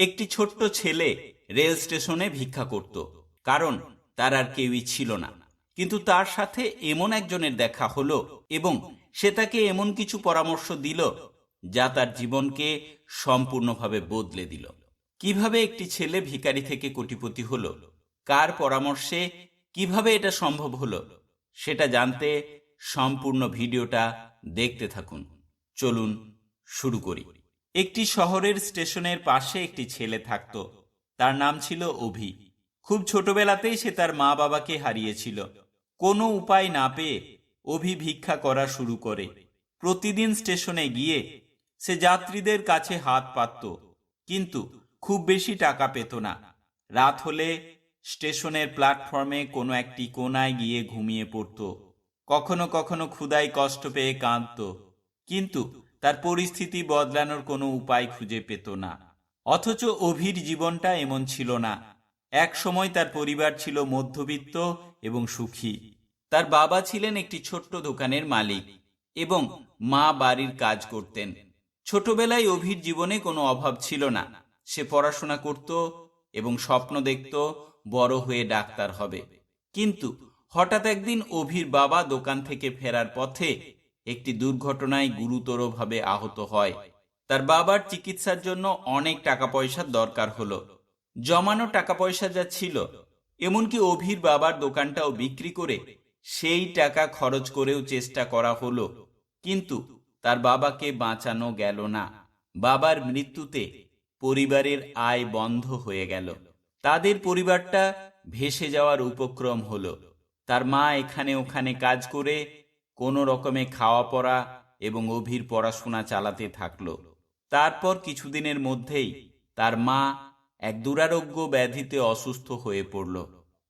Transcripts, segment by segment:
একটি ছোট্ট ছেলে রেল স্টেশনে ভিক্ষা করত, কারণ তার আর কেউই ছিল না। কিন্তু তার সাথে এমন একজনের দেখা হলো এবং সে তাকে এমন কিছু পরামর্শ দিল যা তার জীবনকে সম্পূর্ণভাবে বদলে দিল। কীভাবে একটি ছেলে ভিখারি থেকে কোটিপতি হলো? কার পরামর্শে কীভাবে এটা সম্ভব হলো? সেটা জানতে সম্পূর্ণ ভিডিওটা দেখতে থাকুন। চলুন শুরু করি। একটি শহরের স্টেশনের পাশে একটি ছেলে থাকত। তার নাম ছিল অভি। খুব ছোটবেলাতেই সে তার মা বাবাকে হারিয়েছিল। কোনো উপায় না পেয়ে অভি ভিক্ষা করা শুরু করে। প্রতিদিন স্টেশনে গিয়ে সে যাত্রীদের কাছে হাত পাতত, কিন্তু খুব বেশি টাকা পেত না। রাত হলে স্টেশনের প্ল্যাটফর্মে কোনো একটি কোনায় গিয়ে ঘুমিয়ে পড়ত। কখনো কখনো ক্ষুদাই কষ্ট পেয়ে কাঁদত, কিন্তু তার পরিস্থিতি বদলানোর কোনো উপায় খুঁজে পেত না। অথচ অভির জীবনটা এমন ছিল না। এক সময় তার পরিবার ছিল মধ্যবিত্ত এবং সুখী। তার বাবা ছিলেন একটি ছোট্ট দোকানের মালিক এবং মা বাড়ির কাজ করতেন। ছোটবেলায় অভির জীবনে কোনো অভাব ছিল না। সে পড়াশোনা করত এবং স্বপ্ন দেখত বড় হয়ে ডাক্তার হবে। কিন্তু হঠাৎ একদিন অভির বাবা দোকান থেকে ফেরার পথে একটি দুর্ঘটনায় গুরুতরভাবে আহত হয়। তার বাবার চিকিৎসার জন্য অনেক টাকা পয়সার দরকার হলো। জমানো টাকা পয়সা যা ছিল, এমনকি অভির বাবার দোকানটাও বিক্রি করে সেই টাকা খরচ করেও চেষ্টা করা হলো। কিন্তু তার বাবাকে বাঁচানো গেল না। বাবার মৃত্যুতে পরিবারের আয় বন্ধ হয়ে গেল। তাদের পরিবারটা ভেসে যাওয়ার উপক্রম হলো। তার মা এখানে ওখানে কাজ করে কোনো রকমে খাওয়া পড়া এবং অভির পড়াশোনা চালাতে থাকল। তারপর কিছুদিনের মধ্যেই তার মা এক দুরারোগ্য ব্যাধিতে অসুস্থ হয়ে পড়ল।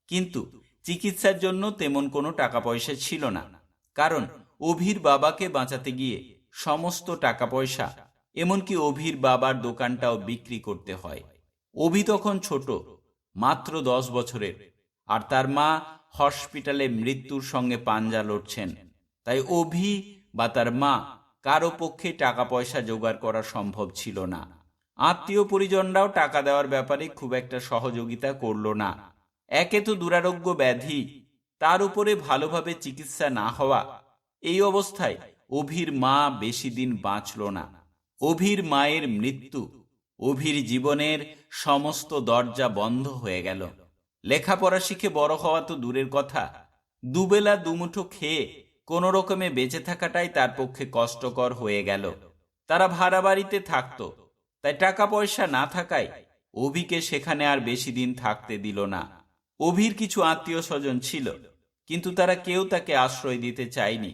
কিন্তু চিকিৎসার জন্য তেমন কোনো টাকা পয়সা ছিল না। কারণ অভির বাবাকে বাঁচাতে গিয়ে সমস্ত টাকা পয়সা এমনকি অভির বাবার দোকানটাও বিক্রি করতে হয়। অভি তখন ছোট, মাত্র দশ বছরের, আর তার মা হসপিটালে মৃত্যুর সঙ্গে পাঞ্জা লড়ছেন। তাই অভি বা তার মা কারও পক্ষে টাকা পয়সা জোগাড় করা সম্ভব ছিল না। আত্মীয় পরিজনরাও টাকা দেওয়ার ব্যাপারে খুব একটা সহযোগিতা করল না। একে তো দুরারোগ্য ব্যাধি, তার উপরে ভালোভাবে চিকিৎসা না হওয়া। এই অবস্থায় অভির মা বেশি দিন বাঁচল না। অভির মায়ের মৃত্যু, অভির জীবনের সমস্ত দরজা বন্ধ হয়ে গেল। লেখাপড়া শিখে বড় হওয়া তো দূরের কথা। দুবেলা দুমুঠো খেয়ে কোনো রকমে বেঁচে থাকাটাই তার পক্ষে কষ্টকর হয়ে গেল। তারা ভাড়া বাড়িতে থাকতো। তাই টাকা পয়সা না থাকায় অভিকে সেখানে আর বেশি দিন থাকতে দিল না। অভির কিছু আত্মীয় স্বজন ছিল, কিন্তু তারা কেউ তাকে আশ্রয় দিতে চায়নি।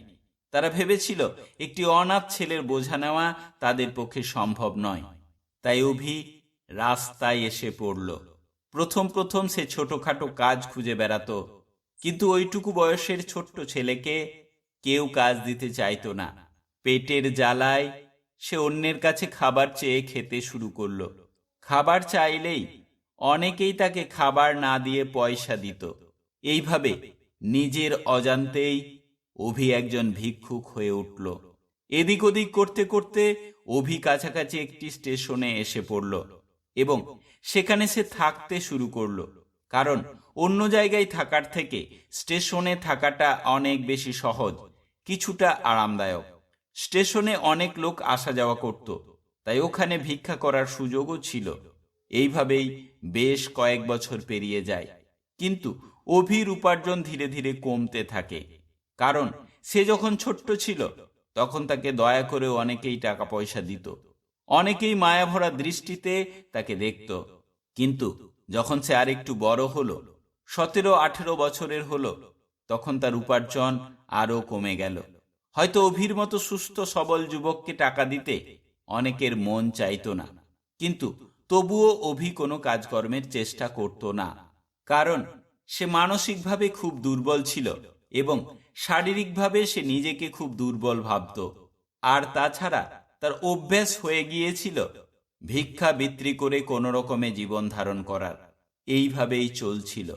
তারা ভেবেছিল, একটি অনাথ ছেলের বোঝা নেওয়া তাদের পক্ষে সম্ভব নয়। তাই অভি রাস্তায় এসে পড়ল। প্রথম প্রথম সে ছোটখাটো কাজ খুঁজে বেড়াতো, কিন্তু ওইটুকু বয়সের ছোট্ট ছেলেকে কেউ কাজ দিতে চাইতো না। পেটের জ্বালায় সে অন্যের কাছে খাবার চেয়ে খেতে শুরু করল। খাবার চাইলেই অনেকেই তাকে খাবার না দিয়ে পয়সা দিত। এইভাবে নিজের অজান্তেই অভি একজন ভিক্ষুক হয়ে উঠল। এদিক ওদিক করতে করতে অভি কাছাকাছি একটি স্টেশনে এসে পড়ল এবং সেখানে সে থাকতে শুরু করল। কারণ অন্য জায়গায় থাকার থেকে স্টেশনে থাকাটা অনেক বেশি সহজ, কিছুটা আরামদায়ক। স্টেশনে অনেক লোক আসা যাওয়া করত, তাই ওখানে ভিক্ষা করার সুযোগও ছিল। এইভাবেই বেশ কয়েক বছর পেরিয়ে যায়। কিন্তু অভির উপার্জন ধীরে ধীরে কমতে থাকে। কারণ সে যখন ছোট্ট ছিল, তখন তাকে দয়া করে অনেকেই টাকা পয়সা দিত। অনেকেই মায়াভরা দৃষ্টিতে তাকে দেখত। কিন্তু যখন সে আরেকটু বড় হলো সতেরো, আঠেরো বছরের হলো, তখন তার উপার্জন আরও কমে গেল। হয়তো অভির মতো সুস্থ, সবল যুবককে টাকা দিতে অনেকের মন চাইতো না। কিন্তু তবুও অভি কোনো কাজকর্মের চেষ্টা করত না। কারণ সে মানসিকভাবে খুব দুর্বল ছিল এবং শারীরিকভাবে সে নিজেকে খুব দুর্বল ভাবত। আর তাছাড়া তার অভ্যেস হয়ে গিয়েছিল ভিক্ষা বিক্রি করে কোনো রকমে জীবন ধারণ করার। এইভাবেই চলছিল।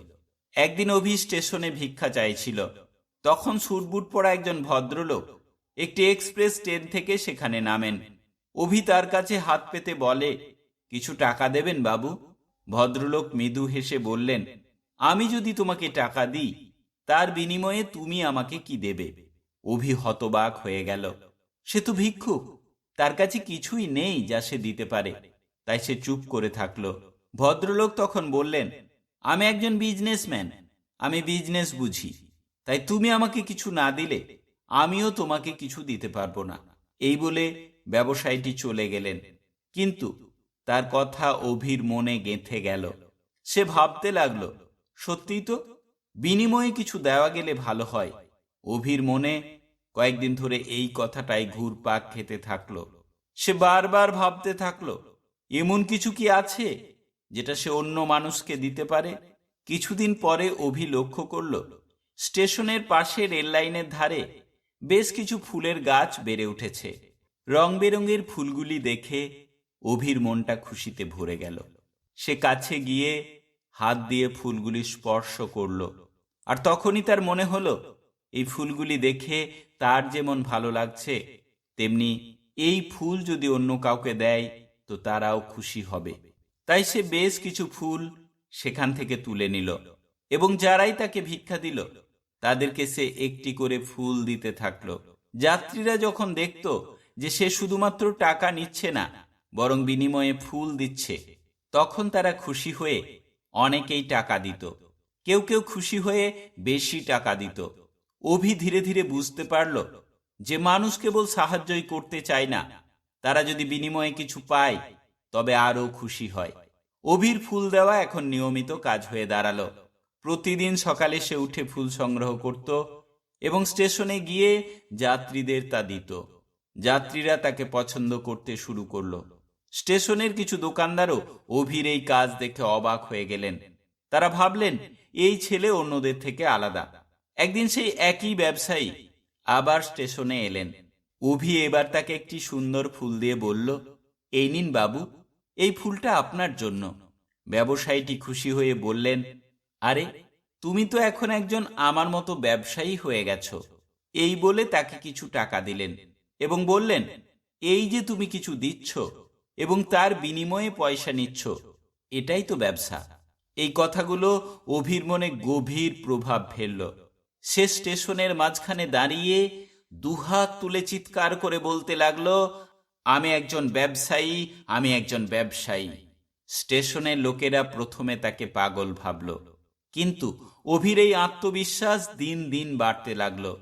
একদিন অভি স্টেশনে ভিক্ষা চাইছিল। তখন সুটবুট পড়া একজন ভদ্রলোক একটি এক্সপ্রেস ট্রেন থেকে সেখানে নামেন। অভি তার কাছে হাত পেতে বলে, কিছু টাকা দেবেন বাবু? ভদ্রলোক মৃদু হেসে বললেন, আমি যদি তোমাকে টাকা দিই, তার বিনিময়ে তুমি আমাকে কি দেবে? অভি হতবাক হয়ে গেল, সে তো ভিক্ষুক, তার কাছে কিছুই নেই যা সে দিতে পারে। তাই সে চুপ করে থাকল। ভদ্রলোক তখন বললেন আমি একজন বিজনেসম্যান আমি বিজনেস বুঝি। তাই তুমি আমাকে কিছু না দিলে, আমিও তোমাকে কিছু দিতে পারব না। এই বলে ব্যবসায়ীটি চলে গেলেন। কিন্তু তার কথা অভির মনে গেঁথে গেল। সে ভাবতে লাগল, সত্যিই তো? বিনিময়ে কিছু দেওয়া গেলে ভালো হয়। অভির মনে কয়েকদিন ধরে এই কথাটাই ঘুরপাক খেতে থাকল। সে বারবার ভাবতে থাকল, এমন কিছু কি আছে? যেটা সে অন্য মানুষকে দিতে পারে, কিছুদিন পরে অভি লক্ষ্য করল, স্টেশনের পাশে রেল লাইনের ধারে বেশ কিছু ফুলের গাছ বেড়ে উঠেছে। রং বেরঙের ফুলগুলি দেখে অভির মনটা খুশিতে ভরে গেল। সে কাছে গিয়ে হাত দিয়ে ফুলগুলি স্পর্শ করল আর তখনই তার মনে হলো, এই ফুলগুলি দেখে তার যেমন ভালো লাগছে, তেমনি এই ফুল যদি অন্য কাউকে দেয়, তো তারাও খুশি হবে। তাই সে বেশ কিছু ফুল সেখান থেকে তুলে নিল এবং যারাই তাকে ভিক্ষা দিল, তাদেরকে সে একটি করে ফুল দিতে থাকল। যাত্রীরা যখন দেখত যে সে শুধুমাত্র টাকা নিচ্ছে না, বরং বিনিময়ে ফুল দিচ্ছে, তখন তারা খুশি হয়ে অনেকেই টাকা দিত। কেউ কেউ খুশি হয়ে বেশি টাকা দিত। অভি ধীরে ধীরে বুঝতে পারল যে মানুষ কেবল সাহায্যই করতে চায় না, তারা যদি বিনিময়ে কিছু পায়, তবে আরও খুশি হয়। অভির ফুল দেওয়া এখন নিয়মিত কাজ হয়ে দাঁড়াল। প্রতিদিন সকালে সে উঠে ফুল সংগ্রহ করত এবং স্টেশনে গিয়ে যাত্রীদের তা দিত। যাত্রীরা তাকে পছন্দ করতে শুরু করল। স্টেশনের কিছু দোকানদারও অভির এই কাজ দেখে অবাক হয়ে গেলেন। তারা ভাবলেন, এই ছেলে অন্যদের থেকে আলাদা। একদিন সেই একই ব্যবসায়ী আবার স্টেশনে এলেন। অভি এবার তাকে একটি সুন্দর ফুল দিয়ে বলল, এই নিন বাবু এই ফুলটা আপনার জন্য। ব্যবসায়ীটি খুশি হয়ে বললেন, আরে, তুমি তো এখন একজন আমার মতো ব্যবসায়ী হয়ে গেছো। এই বলে তাকে কিছু টাকা দিলেন এবং বললেন, এই যে তুমি কিছু দিচ্ছ এবং তার বিনিময়ে পয়সা নিচ্ছ, এটাই তো ব্যবসা। এই কথাগুলো অভির মনে গভীর প্রভাব ফেলল। সে স্টেশনের মাঝখানে দাঁড়িয়ে দুহাত তুলে চিৎকার করে বলতে লাগল আমি একজন ব্যবসায়ী, আমি একজন ব্যবসায়ী। স্টেশনের লোকেরা প্রথমে তাকে পাগল ভাবল। কিন্তু অভির এই আত্মবিশ্বাস দিন দিন বাড়তে লাগল।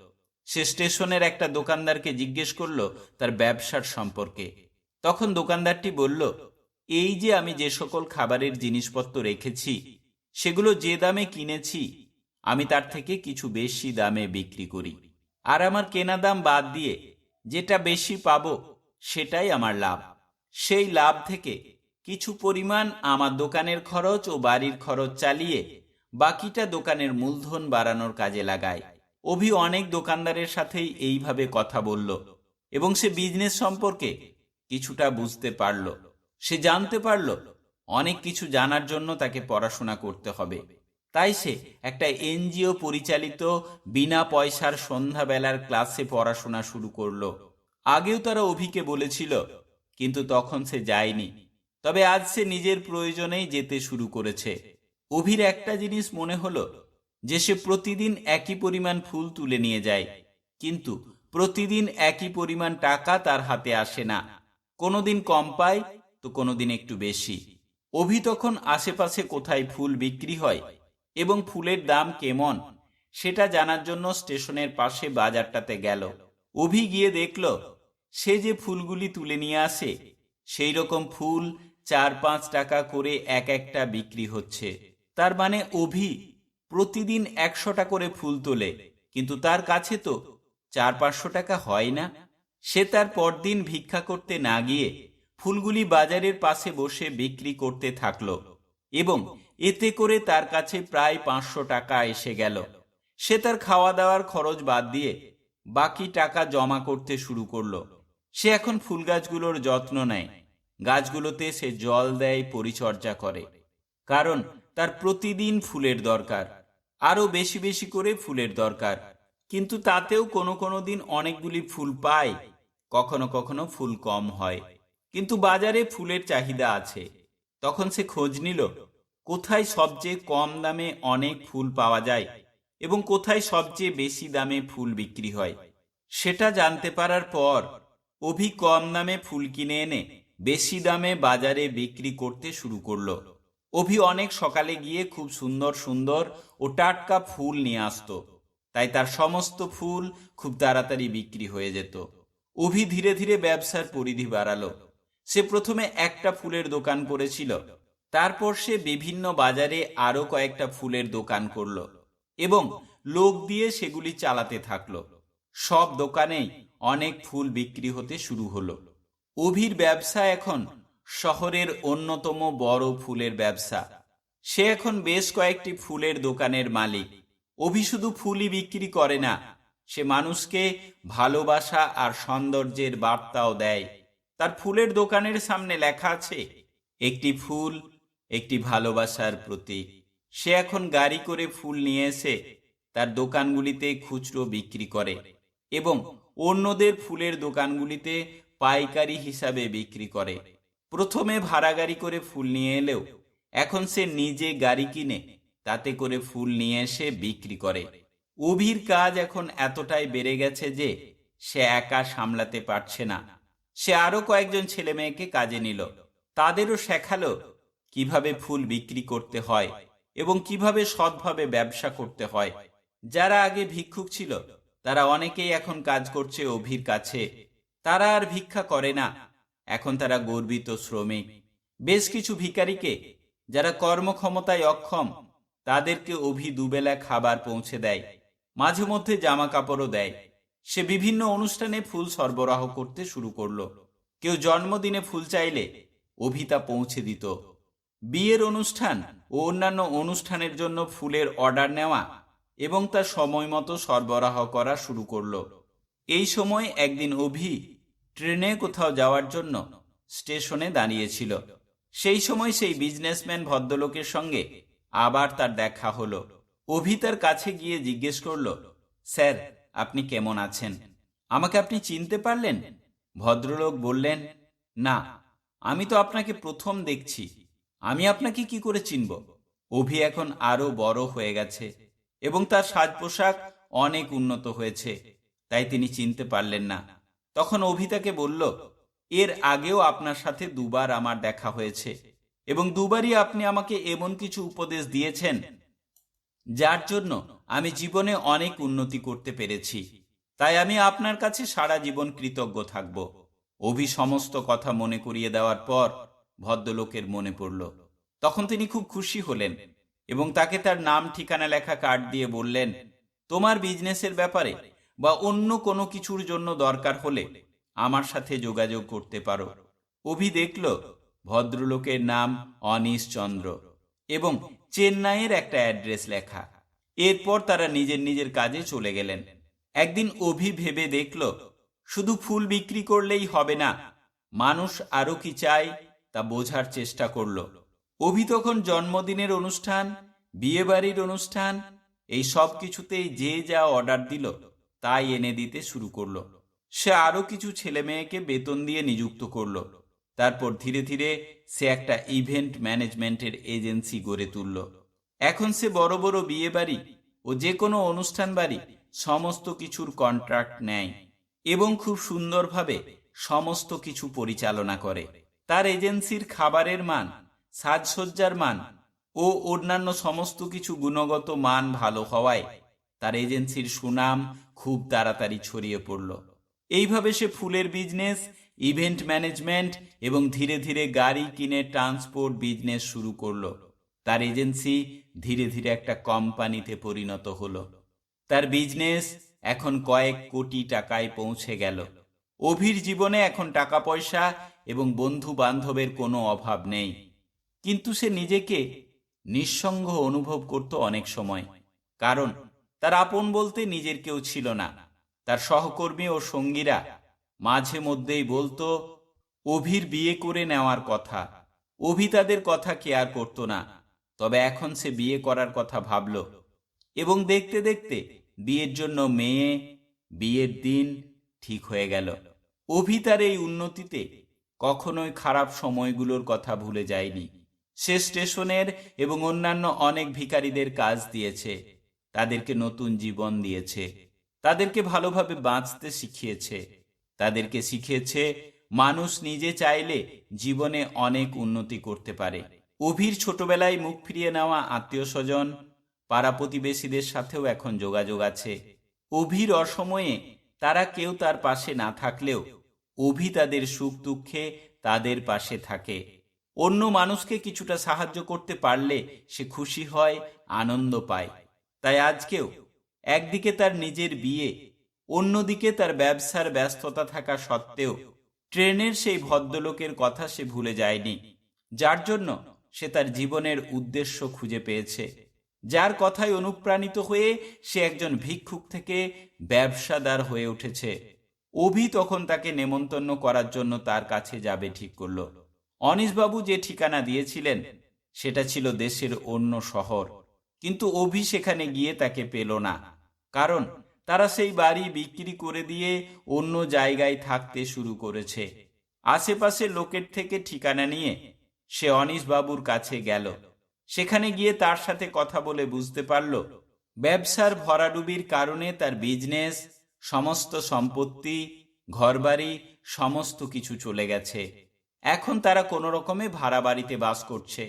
সে স্টেশনের একটা দোকানদারকে জিজ্ঞেস করল তার ব্যবসার সম্পর্কে। তখন দোকানদারটি বলল, এই যে আমি যে সকল খাবারের জিনিসপত্র রেখেছি, সেগুলো যে দামে কিনেছি, আমি তার থেকে কিছু বেশি দামে বিক্রি করি। আর আমার কেনা দাম বাদ দিয়ে যেটা বেশি পাবো সেটাই আমার লাভ। সেই লাভ থেকে কিছু পরিমাণ আমার দোকানের খরচ ও বাড়ির খরচ চালিয়ে বাকিটা দোকানের মূলধন বাড়ানোর কাজে লাগায় অভি অনেক দোকানদারের সাথেই এইভাবে কথা বলল এবং সে বিজনেস সম্পর্কে কিছুটা বুঝতে পারল। সে জানতে পারল অনেক কিছু জানার জন্য তাকে পড়াশোনা করতে হবে। তাই সে একটা এনজিও পরিচালিত বিনা পয়সার সন্ধ্যাবেলার ক্লাসে পড়াশোনা শুরু করল। আগেও তারা অভিকে বলেছিল, কিন্তু তখন সে যায়নি। তবে আজ সে নিজের প্রয়োজনেই যেতে শুরু করেছে। অভির একটা জিনিস মনে হলো, যে সে প্রতিদিন একই পরিমাণ ফুল তুলে নিয়ে যায়, কিন্তু প্রতিদিন একই পরিমাণ টাকা তার হাতে আসে না। কোনোদিন কম পায়, তো কোনোদিন একটু বেশি। অভি তখন আশেপাশে কোথায় ফুল বিক্রি হয় এবং ফুলের দাম কেমন, সেটা জানার জন্য স্টেশনের পাশে বাজারটাতে গেল। অভি গিয়ে দেখল সে যে ফুলগুলি তুলে নিয়ে আসে, সেই রকম ফুল চার পাঁচ টাকা করে এক একটা বিক্রি হচ্ছে। তার মানে অভি প্রতিদিন একশোটা করে ফুল তোলে, কিন্তু তার কাছে তো চার পাঁচশো টাকা হয় না। সে তার পরদিন ভিক্ষা করতে না গিয়ে ফুলগুলি বাজারের পাশে বসে বিক্রি করতে থাকল এবং এতে করে তার কাছে প্রায় পাঁচশো টাকা এসে গেল। সে তার খাওয়া দাওয়ার খরচ বাদ দিয়ে বাকি টাকা জমা করতে শুরু করল। সে এখন ফুল গাছগুলোর যত্ন নেয়। গাছগুলোতে সে জল দেয়, পরিচর্যা করে। কারণ তার প্রতিদিন ফুলের দরকার। আরও বেশি বেশি করে ফুলের দরকার। কিন্তু তাতেও কোনো কোনো দিন অনেকগুলি ফুল পায়। কখনো কখনো ফুল কম হয়। কিন্তু বাজারে ফুলের চাহিদা আছে। তখন সে খোঁজ নিল, কোথায় সবচেয়ে কম দামে অনেক ফুল পাওয়া যায় এবং কোথায় সবচেয়ে বেশি দামে ফুল বিক্রি হয়। সেটা জানতে পারার পর অভি কম দামে ফুল কিনে এনে, বেশি দামে বাজারে বিক্রি করতে শুরু করল। অভি অনেক সকালে গিয়ে খুব সুন্দর সুন্দর ও টাটকা ফুল নিয়ে আসতো। তাই তার সমস্ত ফুল খুব তাড়াতাড়ি বিক্রি হয়ে যেত। অভি ধীরে ধীরে ব্যবসার পরিধি বাড়ালো। সে প্রথমে একটা ফুলের দোকান করেছিল। তারপর সে বিভিন্ন বাজারে আরও কয়েকটা ফুলের দোকান করল এবং লোক দিয়ে সেগুলি চালাতে থাকল। সব দোকানেই অনেক ফুল বিক্রি হতে শুরু হলো। অভির ব্যবসা এখন শহরের অন্যতম বড় ফুলের ব্যবসা। সে এখন বেশ কয়েকটি ফুলের দোকানের মালিক। অভি শুধু ফুলই বিক্রি করে না, সে মানুষকে ভালোবাসা আর সৌন্দর্যের বার্তাও দেয়। তার ফুলের দোকানের সামনে লেখা আছে, একটি ফুল, একটি ভালোবাসার প্রতীক। সে এখন গাড়ি করে ফুল নিয়ে এসে তার দোকানগুলিতে খুচরো বিক্রি করে এবং অন্যদের ফুলের দোকানগুলিতে পাইকারি হিসাবে বিক্রি করে। প্রথমে ভাড়া গাড়ি করে ফুল নিয়ে এলেও, এখন সে নিজে গাড়ি কিনে তাতে করে ফুল নিয়ে এসে বিক্রি করে। অভির কাজ এখন এতটাই বেড়ে গেছে যে, সে একা সামলাতে পারছে না। সে আরও কয়েকজন ছেলে মেয়েকে কাজে নিল। তাদেরও শেখালো কীভাবে ফুল বিক্রি করতে হয় এবং কীভাবে সৎভাবে ব্যবসা করতে হয়। যারা আগে ভিক্ষুক ছিল তারা অনেকেই এখন কাজ করছে অভির কাছে। তারা আর ভিক্ষা করে না। এখন তারা গর্বিত, শ্রমিক। বেশ কিছু ভিখারিকে, যারা কর্মক্ষমতায় অক্ষম, তাদেরকে অভি দুবেলা খাবার পৌঁছে দেয়। মাঝে মধ্যে জামা কাপড়ও দেয়। সে বিভিন্ন অনুষ্ঠানে ফুল সরবরাহ করতে শুরু করল। কেউ জন্মদিনে ফুল চাইলে অভি তা পৌঁছে দিত। বিয়ের অনুষ্ঠান ও অন্যান্য অনুষ্ঠানের জন্য ফুলের অর্ডার নেওয়া এবং তা সময় মতো সরবরাহ করা শুরু করল। এই সময় একদিন অভি ট্রেনে কোথাও যাওয়ার জন্য স্টেশনে দাঁড়িয়েছিল। সেই সময় সেই বিজনেসম্যান ভদ্রলোকের সঙ্গে আবার তার দেখা হলো। অভি তার কাছে গিয়ে জিজ্ঞেস করল, স্যার, আপনি কেমন আছেন? আমাকে আপনি চিনতে পারলেন? ভদ্রলোক বললেন, না, আমি তো আপনাকে প্রথম দেখছি। আমি আপনাকে কি করে চিনব? অভি এখন আরও বড় হয়ে গেছে। এবং তার সাজ পোশাক অনেক উন্নত হয়েছে, তাই তিনি চিনতে পারলেন না। তখন অভিতাকে বলল, এর আগেও আপনার সাথে দুবার আমার দেখা হয়েছে এবং দুবারই আপনি আমাকে এমন কিছু উপদেশ দিয়েছেন, যার জন্য আমি জীবনে অনেক উন্নতি করতে পেরেছি। তাই আমি আপনার কাছে সারা জীবন কৃতজ্ঞ থাকব। অভি সমস্ত কথা মনে করিয়ে দেওয়ার পর ভদ্রলোকের মনে পড়ল। তখন তিনি খুব খুশি হলেন। এবং তাকে তার নাম, ঠিকানা, লেখা কার্ড দিয়ে বললেন, তোমার বিজনেসের ব্যাপারে বা অন্য কোনো কিছুর জন্য দরকার হলে আমার সাথে যোগাযোগ করতে পারো। অভি দেখল, ভদ্রলোকের নাম অনিশ চন্দ্র এবং চেন্নাইয়ের একটা অ্যাড্রেস লেখা। এরপর তারা নিজের নিজের কাজে চলে গেলেন। একদিন অভি ভেবে দেখল, শুধু ফুল বিক্রি করলেই হবে না, মানুষ আরও কি চায় তা বোঝার চেষ্টা করল। অভি তখন জন্মদিনের অনুষ্ঠান, বিয়েবাড়ির অনুষ্ঠান, এই সব কিছুতেই যে যা অর্ডার দিল তাই এনে দিতে শুরু করল। সে আরও কিছু ছেলে মেয়েকে বেতন দিয়ে নিযুক্ত করল। তারপর ধীরে ধীরে সে একটা ইভেন্ট ম্যানেজমেন্টের এজেন্সি গড়ে তুলল। এখন সে বড় বড় বিয়ে বাড়ি ও যে কোনো অনুষ্ঠান বাড়ি সমস্ত কিছুর কন্ট্রাক্ট নেয় এবং খুব সুন্দরভাবে সমস্ত কিছু পরিচালনা করে। তার এজেন্সির খাবারের মান সাজসজ্জার মান ও অন্যান্য সমস্ত কিছু গুণগত মান ভালো হওয়ায় তার এজেন্সির সুনাম খুব তাড়াতাড়ি ছড়িয়ে পড়ল। এইভাবে সে ফুলের বিজনেস, ইভেন্ট ম্যানেজমেন্ট এবং ধীরে ধীরে গাড়ি কিনে ট্রান্সপোর্ট বিজনেস শুরু করল। তার এজেন্সি ধীরে ধীরে একটা কোম্পানিতে পরিণত হলো। তার বিজনেস এখন কয়েক কোটি টাকায় পৌঁছে গেল। অভির জীবনে এখন টাকা পয়সা এবং বন্ধু বান্ধবের কোনো অভাব নেই। কিন্তু সে নিজেকে নিঃসঙ্গ অনুভব করত অনেক সময়। কারণ, তার আপন বলতে নিজের কেউ ছিল না। তার সহকর্মী ও সঙ্গীরা মাঝে মধ্যেই বলতো, অভির বিয়ে করে নেওয়ার কথা। অভি তাদের কথা কেয়ার করতো না। তবে এখন সে বিয়ে করার কথা ভাবল এবং দেখতে দেখতে বিয়ের জন্য মেয়ে, বিয়ের দিন ঠিক হয়ে গেল। অভি তার এই উন্নতিতে কখনোই খারাপ সময়গুলোর কথা ভুলে যায়নি। সে স্টেশনের এবং অন্যান্য অনেক ভিখারিদের কাজ দিয়েছে। তাদেরকে নতুন জীবন দিয়েছে। তাদেরকে ভালোভাবে বাঁচতে শিখিয়েছে। তাদেরকে শিখিয়েছে, মানুষ নিজে চাইলে জীবনে অনেক উন্নতি করতে পারে। অভির ছোটবেলায় মুখ ফিরিয়ে নেওয়া আত্মীয় স্বজন, পাড়া প্রতিবেশীদের সাথেও এখন যোগাযোগ আছে। অভির অসময়ে তারা কেউ তার পাশে না থাকলেও অভি তাদের সুখ দুঃখে তাদের পাশে থাকে। অন্য মানুষকে কিছুটা সাহায্য করতে পারলে সে খুশি হয়, আনন্দ পায়। তাই আজকেও একদিকে তার নিজের বিয়ে, অন্যদিকে তার ব্যবসার ব্যস্ততা থাকা সত্ত্বেও ট্রেনের সেই ভদ্রলোকের কথা সে ভুলে যায়নি, যার জন্য সে তার জীবনের উদ্দেশ্য খুঁজে পেয়েছে। যার কথায় অনুপ্রাণিত হয়ে সে একজন ভিক্ষুক থেকে ব্যবসাদার হয়ে উঠেছে। অভি তখন তাকে নেমন্তন্ন করার জন্য তার কাছে যাবে ঠিক করল। অনিশবাবু যে ঠিকানা দিয়েছিলেন, সেটা ছিল দেশের অন্য শহর। কিন্তু অভি সেখানে গিয়ে তাকে পেল না। কারণ তারা সেই বাড়ি বিক্রি করে দিয়ে অন্য জায়গায় থাকতে শুরু করেছে। আশেপাশে লোকের থেকে ঠিকানা নিয়ে সে অনিশবাবুর কাছে গেল। সেখানে গিয়ে তার সাথে কথা বলে বুঝতে পারল, ব্যবসার ভরাডুবির কারণে তার বিজনেস সমস্ত সম্পত্তি, ঘরবাড়ি, সমস্ত কিছু চলে গেছে। এখন তারা কোনো রকমে ভাড়া বাড়িতে বাস করছে।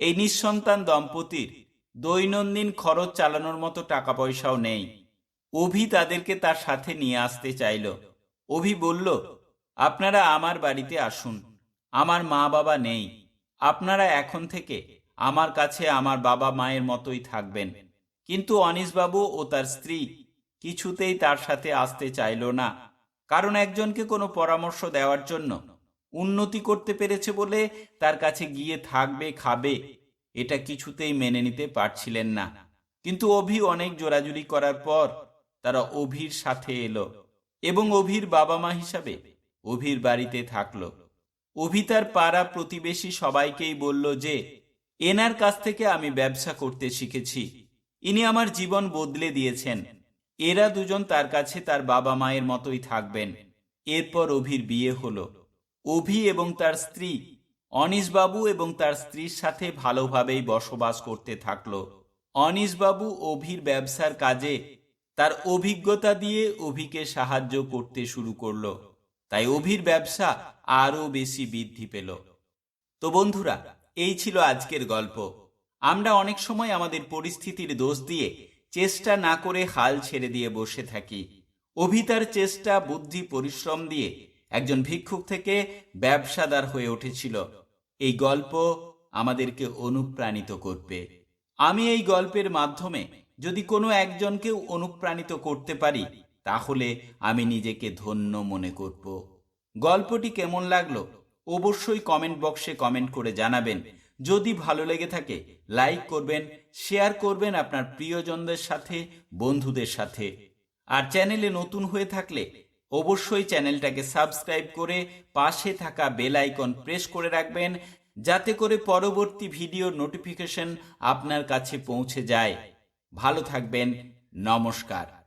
এই নিঃসন্তান দম্পতির দৈনন্দিন খরচ চালানোর মতো টাকা পয়সাও নেই। অভি তাদেরকে তার সাথে নিয়ে আসতে চাইল। অভি বলল, আপনারা আমার বাড়িতে আসুন। আমার মা বাবা নেই। আপনারা এখন থেকে আমার কাছে আমার বাবা মায়ের মতোই থাকবেন। কিন্তু অনিশবাবু ও তার স্ত্রী কিছুতেই তার সাথে আসতে চাইল না। কারণ একজনকে কোনো পরামর্শ দেওয়ার জন্য উন্নতি করতে পেরেছে বলে তার কাছে গিয়ে থাকবে, খাবে। এটা কিছুতেই মেনে নিতে পারছিলেন না। কিন্তু অভি অনেক জোরাজুরি করার পর তারা অভির সাথে এলো এবং অভির বাবা মা হিসাবে অভির বাড়িতে থাকল। অভি তার পাড়া প্রতিবেশী সবাইকেই বলল যে, এনার কাছ থেকে আমি ব্যবসা করতে শিখেছি। ইনি আমার জীবন বদলে দিয়েছেন। এরা দুজন তার কাছে তার বাবা মায়ের মতোই থাকবেন। এরপর অভির বিয়ে হলো। অভি এবং তার স্ত্রী, অনিশবাবু এবং তার স্ত্রীর সাথে ভালোভাবেই বসবাস করতে থাকল। অনিশবাবু অভির ব্যবসার কাজে তার অভিজ্ঞতা দিয়ে অভিকে সাহায্য করতে শুরু করল। তাই অভির ব্যবসা আরও বেশি বৃদ্ধি পেল। তো বন্ধুরা, এই ছিল আজকের গল্প। আমরা অনেক সময় আমাদের পরিস্থিতির দোষ দিয়ে চেষ্টা না করে হাল ছেড়ে দিয়ে বসে থাকি। অভিতার চেষ্টা, বুদ্ধি, পরিশ্রম দিয়ে একজন ভিক্ষুক থেকে ব্যবসাদার হয়ে উঠেছিল। এই গল্প আমাদেরকে অনুপ্রাণিত করবে। আমি এই গল্পের মাধ্যমে যদি কোনো একজনকেও অনুপ্রাণিত করতে পারি, তাহলে আমি নিজেকে ধন্য মনে করব। গল্পটি কেমন লাগল অবশ্যই কমেন্ট বক্সে কমেন্ট করে জানাবেন। যদি ভালো লেগে থাকে, লাইক করবেন, শেয়ার করবেন আপনার প্রিয়জনদের সাথে, বন্ধুদের সাথে। আর চ্যানেলে নতুন হয়ে থাকলে অবশ্যই চ্যানেলটাকে সাবস্ক্রাইব করে পাশে থাকা বেল আইকন প্রেস করে রাখবেন, যাতে করে পরবর্তী ভিডিওর নোটিফিকেশন আপনার কাছে পৌঁছে যায়। ভালো থাকবেন, নমস্কার।